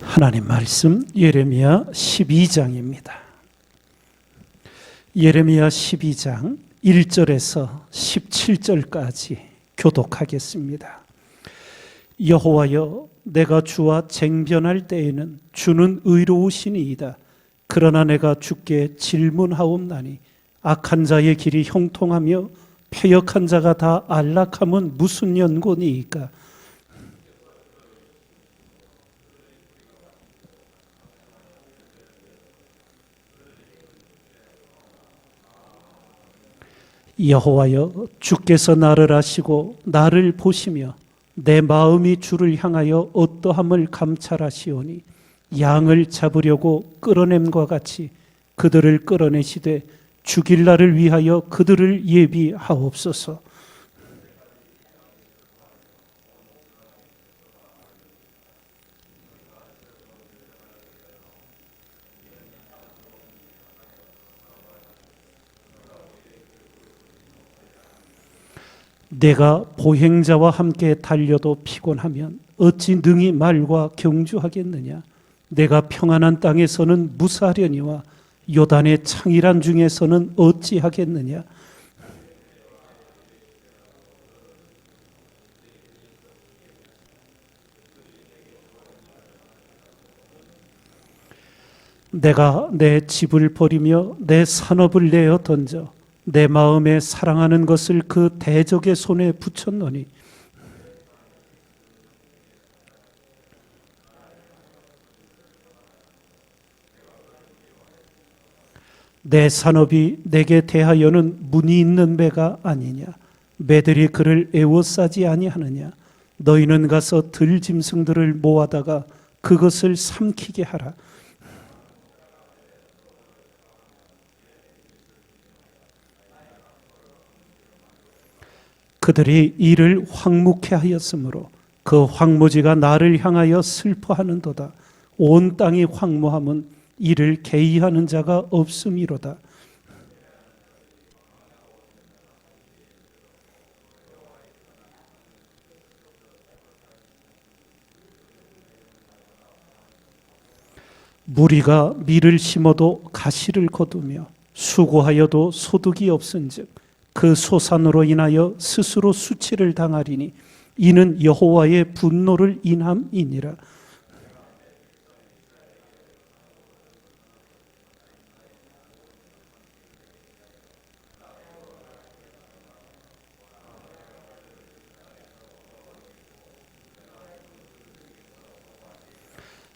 하나님 말씀 예레미야 12장입니다. 예레미야 12장 1절에서 17절까지 교독하겠습니다. 여호와여 내가 주와 쟁변할 때에는 주는 의로우시니이다. 그러나 내가 주께 질문하옵나니 악한 자의 길이 형통하며 패역한 자가 다 안락함은 무슨 연고니이까? 여호와여 주께서 나를 아시고 나를 보시며 내 마음이 주를 향하여 어떠함을 감찰하시오니 양을 잡으려고 끌어냄과 같이 그들을 끌어내시되 죽일 날을 위하여 그들을 예비하옵소서. 내가 보행자와 함께 달려도 피곤하면 어찌 능히 말과 경주하겠느냐? 내가 평안한 땅에서는 무사하려니와 요단의 창이란 중에서는 어찌하겠느냐? 내가 내 집을 버리며 내 산업을 내어 던져 내 마음에 사랑하는 것을 그 대적의 손에 붙였노니. 내 산업이 내게 대하여는 문이 있는 배가 아니냐. 매들이 그를 애워싸지 아니하느냐. 너희는 가서 들짐승들을 모아다가 그것을 삼키게 하라 그들이 이를 황묵해 하였으므로 그 황무지가 나를 향하여 슬퍼하는도다. 온 땅이 황무함은 이를 개의하는 자가 없음이로다. 무리가 밀을 심어도 가시를 거두며 수고하여도 소득이 없은즉 그 소산으로 인하여 스스로 수치를 당하리니 이는 여호와의 분노를 인함이니라.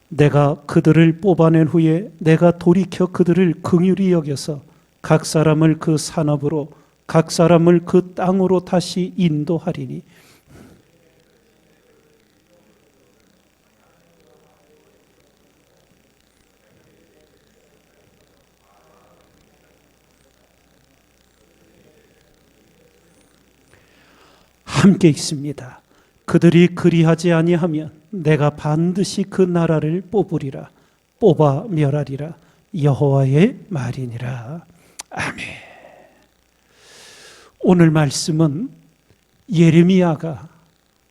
내가 그들을 뽑아낸 후에 내가 돌이켜 그들을 긍휼히 여겨서 각 사람을 그 산업으로 각 사람을 그 땅으로 다시 인도하리니 함께 있습니다. 그들이 그리하지 아니하면 내가 반드시 그 나라를 뽑으리라 뽑아 멸하리라 여호와의 말이니라 아멘. 오늘 말씀은 예레미야가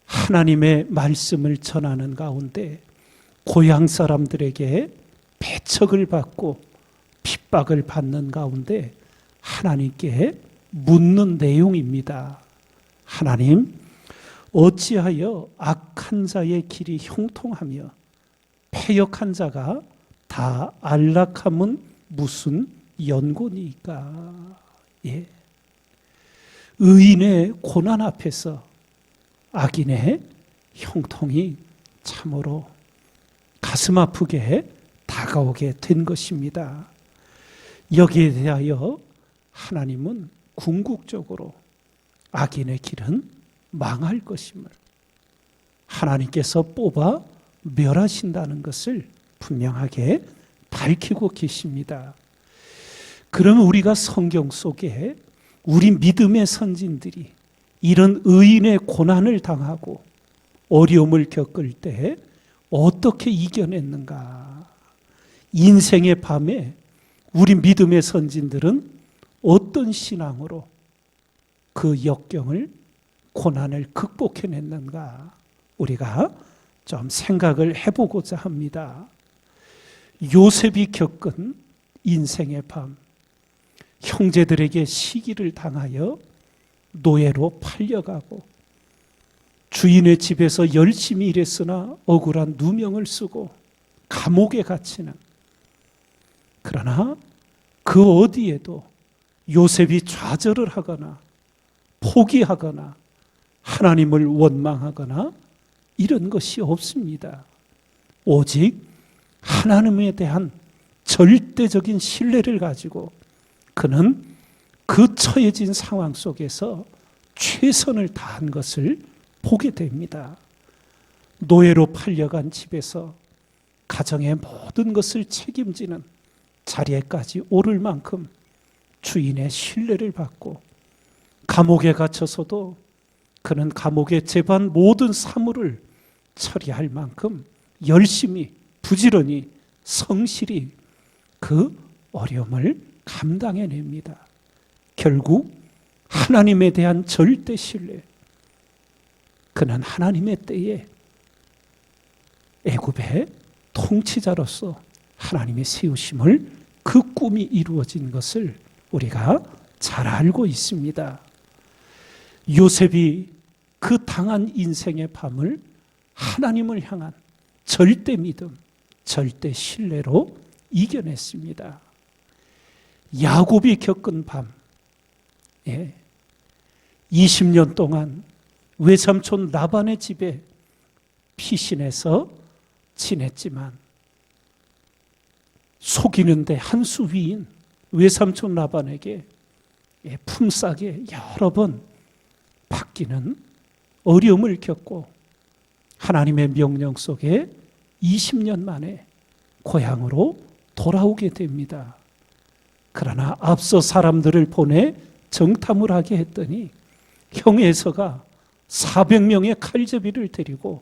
하나님의 말씀을 전하는 가운데 고향 사람들에게 배척을 받고 핍박을 받는 가운데 하나님께 묻는 내용입니다. 하나님, 어찌하여 악한 자의 길이 형통하며 패역한 자가 다 안락함은 무슨 연고니까? 예. 의인의 고난 앞에서 악인의 형통이 참으로 가슴 아프게 다가오게 된 것입니다. 여기에 대하여 하나님은 궁극적으로 악인의 길은 망할 것임을 하나님께서 뽑아 멸하신다는 것을 분명하게 밝히고 계십니다. 그러면 우리가 성경 속에 우리 믿음의 선진들이 이런 의인의 고난을 당하고 어려움을 겪을 때 어떻게 이겨냈는가? 인생의 밤에 우리 믿음의 선진들은 어떤 신앙으로 그 역경을 고난을 극복해냈는가? 우리가 좀 생각을 해보고자 합니다. 요셉이 겪은 인생의 밤, 형제들에게 시기를 당하여 노예로 팔려가고 주인의 집에서 열심히 일했으나 억울한 누명을 쓰고 감옥에 갇히는 그러나 그 어디에도 요셉이 좌절을 하거나 포기하거나 하나님을 원망하거나 이런 것이 없습니다. 오직 하나님에 대한 절대적인 신뢰를 가지고 그는 그 처해진 상황 속에서 최선을 다한 것을 보게 됩니다. 노예로 팔려간 집에서 가정의 모든 것을 책임지는 자리에까지 오를 만큼 주인의 신뢰를 받고 감옥에 갇혀서도 그는 감옥의 재반 모든 사물을 처리할 만큼 열심히 부지런히 성실히 그 어려움을 감당해냅니다. 결국 하나님에 대한 절대 신뢰. 그는 하나님의 때에 애굽의 통치자로서 하나님의 세우심을 그 꿈이 이루어진 것을 우리가 잘 알고 있습니다. 요셉이 그 당한 인생의 밤을 하나님을 향한 절대 믿음, 절대 신뢰로 이겨냈습니다. 야곱이 겪은 밤, 예, 20년 동안 외삼촌 라반의 집에 피신해서 지냈지만 속이는데 한 수 위인 외삼촌 라반에게 예, 품싸게 여러 번 바뀌는 어려움을 겪고 하나님의 명령 속에 20년 만에 고향으로 돌아오게 됩니다. 그러나 앞서 사람들을 보내 정탐을 하게 했더니 형 에서가 400명의 칼제비를 데리고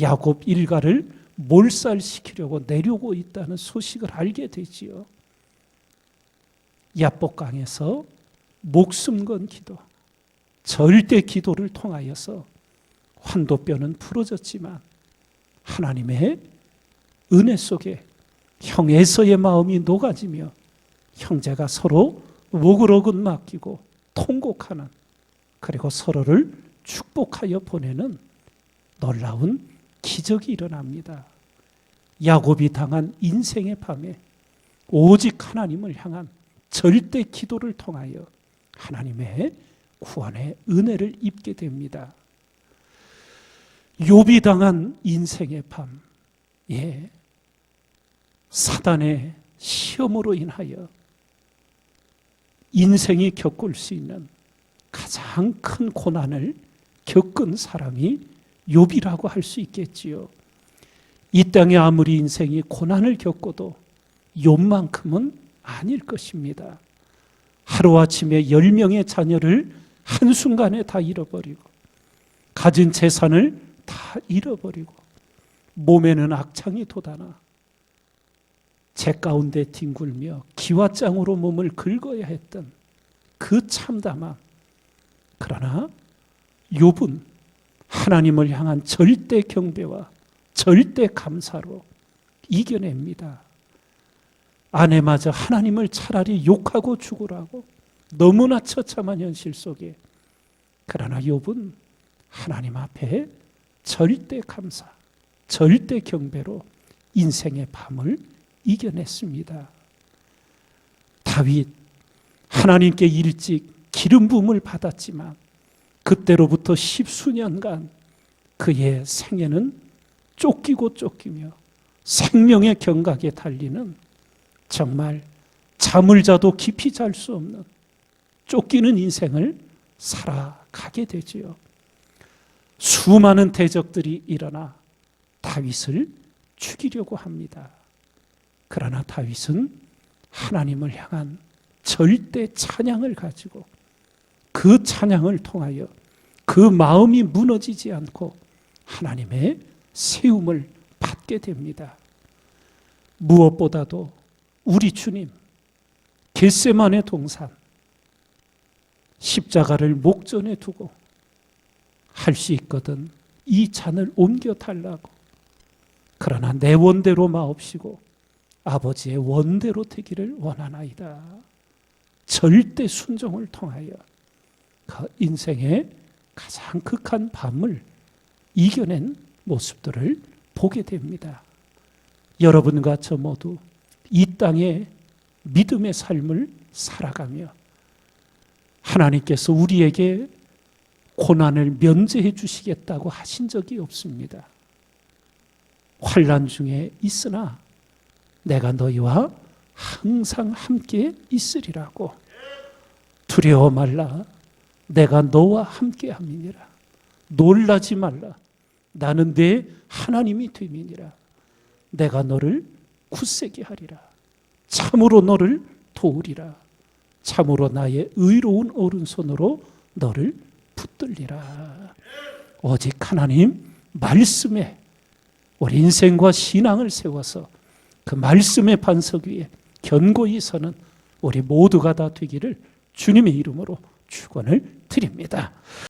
야곱 일가를 몰살시키려고 내려오고 있다는 소식을 알게 되지요. 야복강에서 목숨 건 기도, 절대 기도를 통하여서 환도뼈는 부러졌지만 하나님의 은혜 속에 형 에서의 마음이 녹아지며 형제가 서로 오글오글 맡기고 통곡하는 그리고 서로를 축복하여 보내는 놀라운 기적이 일어납니다. 야곱이 당한 인생의 밤에 오직 하나님을 향한 절대 기도를 통하여 하나님의 구원의 은혜를 입게 됩니다. 욥이 당한 인생의 밤, 예, 사단의 시험으로 인하여 인생이 겪을 수 있는 가장 큰 고난을 겪은 사람이 욥이라고 할 수 있겠지요. 이 땅에 아무리 인생이 고난을 겪어도 욥만큼은 아닐 것입니다. 하루아침에 열 명의 자녀를 한순간에 다 잃어버리고 가진 재산을 다 잃어버리고 몸에는 악창이 돋아나 제 가운데 뒹굴며 기와장으로 몸을 긁어야 했던 그 참담함. 그러나 욥은 하나님을 향한 절대 경배와 절대 감사로 이겨냅니다. 아내마저 하나님을 차라리 욕하고 죽으라고 너무나 처참한 현실 속에 그러나 욥은 하나님 앞에 절대 감사, 절대 경배로 인생의 밤을 이겨냈습니다. 다윗 하나님께 일찍 기름 부음을 받았지만 그때로부터 십수년간 그의 생애는 쫓기고 쫓기며 생명의 경각에 달리는 정말 잠을 자도 깊이 잘 수 없는 쫓기는 인생을 살아가게 되지요. 수많은 대적들이 일어나 다윗을 죽이려고 합니다. 그러나 다윗은 하나님을 향한 절대 찬양을 가지고 그 찬양을 통하여 그 마음이 무너지지 않고 하나님의 세움을 받게 됩니다. 무엇보다도 우리 주님 겟세만의 동산 십자가를 목전에 두고 할 수 있거든 이 잔을 옮겨 달라고 그러나 내 원대로 마옵시고 아버지의 원대로 되기를 원하나이다. 절대 순종을 통하여 그 인생의 가장 극한 밤을 이겨낸 모습들을 보게 됩니다. 여러분과 저 모두 이 땅에 믿음의 삶을 살아가며 하나님께서 우리에게 고난을 면제해 주시겠다고 하신 적이 없습니다. 환란 중에 있으나 내가 너희와 항상 함께 있으리라고. 두려워 말라. 내가 너와 함께 함이니라. 놀라지 말라. 나는 내 하나님이 됨이니라. 내가 너를 굳세게 하리라. 참으로 너를 도우리라. 참으로 나의 의로운 오른손으로 너를 붙들리라. 오직 하나님 말씀에 우리 인생과 신앙을 세워서 그 말씀의 반석 위에 견고히 서는 우리 모두가 다 되기를 주님의 이름으로 축원을 드립니다.